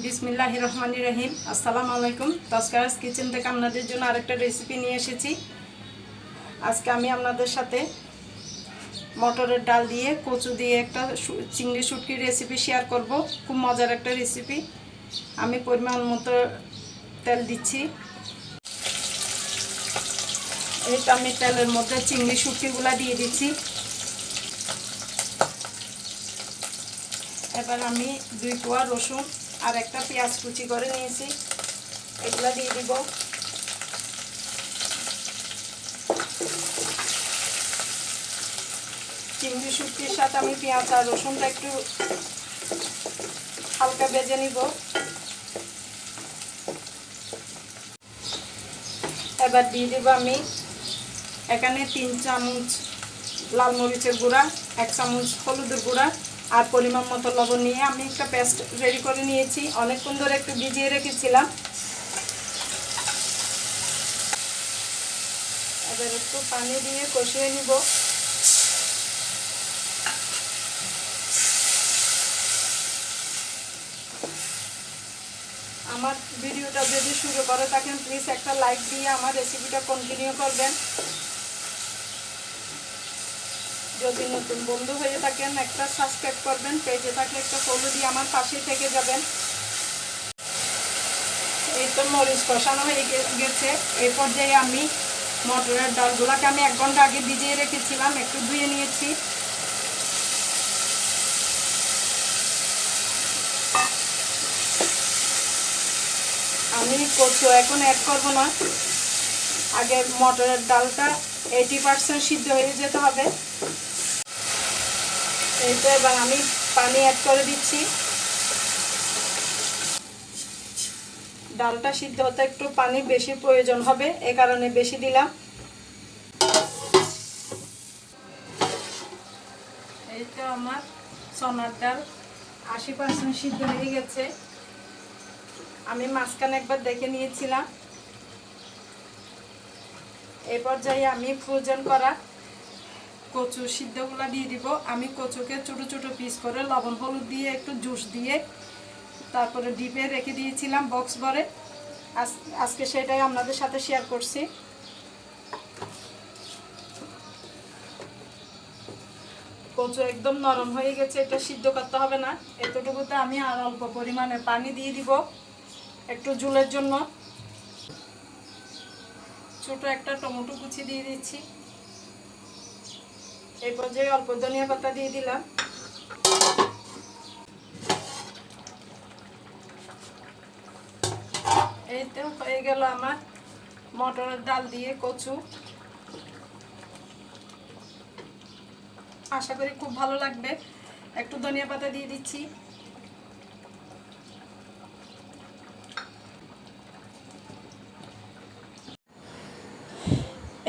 বিসমিল্লাহ রহমান রহিম। আসসালামু আলাইকুম। তস্কারাস কিচেন থেকে আপনাদের জন্য আরেকটা রেসিপি নিয়ে এসেছি। আজকে আমি আপনাদের সাথে মটরের ডাল দিয়ে, কচু দিয়ে একটা চিংড়ি শুটকির রেসিপি শেয়ার করব। খুব মজার একটা রেসিপি আমি পরিমাণ মতো তেল দিচ্ছি। তো আমি তেলের মধ্যে চিংড়ি শুটকিগুলা দিয়ে দিচ্ছি। এবার আমি দুই কোয়া রসুন আর একটা পেঁয়াজ কুচি করে নিয়েছি। এগুলা দিয়ে দিব। চিংড়ি শুটকির সাথে আমি পেঁয়াজ আর রসুনটা একটু হালকা বেজে নিব। এবার দিয়ে দিব আমি এখানে তিন চামচ লাল মরিচের গুঁড়া, এক চামচ হলুদের গুঁড়া আর পরিমাণ মতো লবণ নিয়ে আমি একটা পেস্ট রেডি করে নিয়েছি। অনেকক্ষণ ধরে একটু ভিজিয়ে রেখেছিলাম। এবার একটু পানি দিয়ে কষিয়ে নিব। আমার ভিডিওটা যদি শুরু করে থাকেন প্লিজ একটা লাইক দিয়ে আমার রেসিপিটা কন্টিনিউ করবেন। যদি নতুন বন্ধু হয়ে থাকেন, একটা সাবস্ক্রাইব করবেন পেজে থাকলে একটা ফলো দিয়ে আমার পাশে থেকে যাবেন। এই তো মরিচ কষানো হয়ে গেছে। এই পর্যায়ে আমি মটরের ডালগুলোকে আমি এক ঘণ্টা আগে ভিজিয়ে রেখেছিলাম, একটু ধুয়ে নিয়েছি। আমি কচু এখন অ্যাড করব না। আগে মটরের ডালটা এইটি পার্সেন্ট সিদ্ধ হয়ে যেতে হবে। তো এবার আমি পানি অ্যাড করে দিচ্ছি। ডালটা সিদ্ধ হতে একটু পানি বেশি প্রয়োজন হবে, এ কারণে বেশি দিলাম। এই তো আমার সোনার ডাল আশি পার্সেন্ট সিদ্ধ হয়ে গেছে। আমি মাঝখানে একবার দেখে নিয়েছিলাম। এই পর্যায়ে আমি ফ্রোজেন করা কচু সিদ্ধগুলো দিয়ে দিব। আমি কচুকে ছোটো ছোটো পিস করে লবণ হলুদ দিয়ে, একটু জুস দিয়ে তারপরে ডিপে রেখে দিয়েছিলাম বক্স ভরে আজকে সেটাই আপনাদের সাথে শেয়ার করছি। কচু একদম নরম হয়ে গেছে, এটা সিদ্ধ করতে হবে না। এতটুকুতে আমি আর অল্প পরিমাণে পানি দিয়ে দিব একটু ঝুলের জন্য। ছোট একটা টমেটো কুচি দিয়ে দিচ্ছি। এই পর্যায়ে অল্প ধনিয়া পাতা দিয়ে দিলাম। এই তো হয়ে গেল আমার মটরের ডাল দিয়ে কচু। আশা করি খুব ভালো লাগবে। একটু ধনিয়া পাতা দিয়ে দিচ্ছি।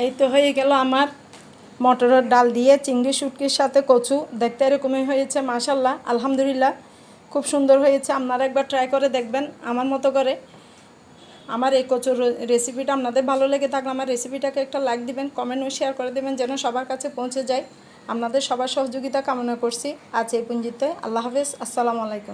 এই তো হয়ে গেল আমার মটরের ডাল দিয়ে, চিংড়ি, শুটকির সাথে কচু। দেখতে এরকমই হয়েছে, মাশাল্লাহ, আলহামদুলিল্লাহ। খুব সুন্দর হয়েছে, আপনারা একবার ট্রাই করে দেখবেন, আমার মতো করে। আমার এই কচুর রেসিপিটা আপনাদের ভালো লেগে থাকলে আমার রেসিপিটাকে একটা লাইক দিবেন কমেন্ট ও শেয়ার করে দেবেন, যেন সবার কাছে পৌঁছে যায়। আপনাদের সবার সহযোগিতা কামনা করছি। আজ এই পুঞ্জিতে আল্লাহ হাফেজ, আসসালামু আলাইকুম।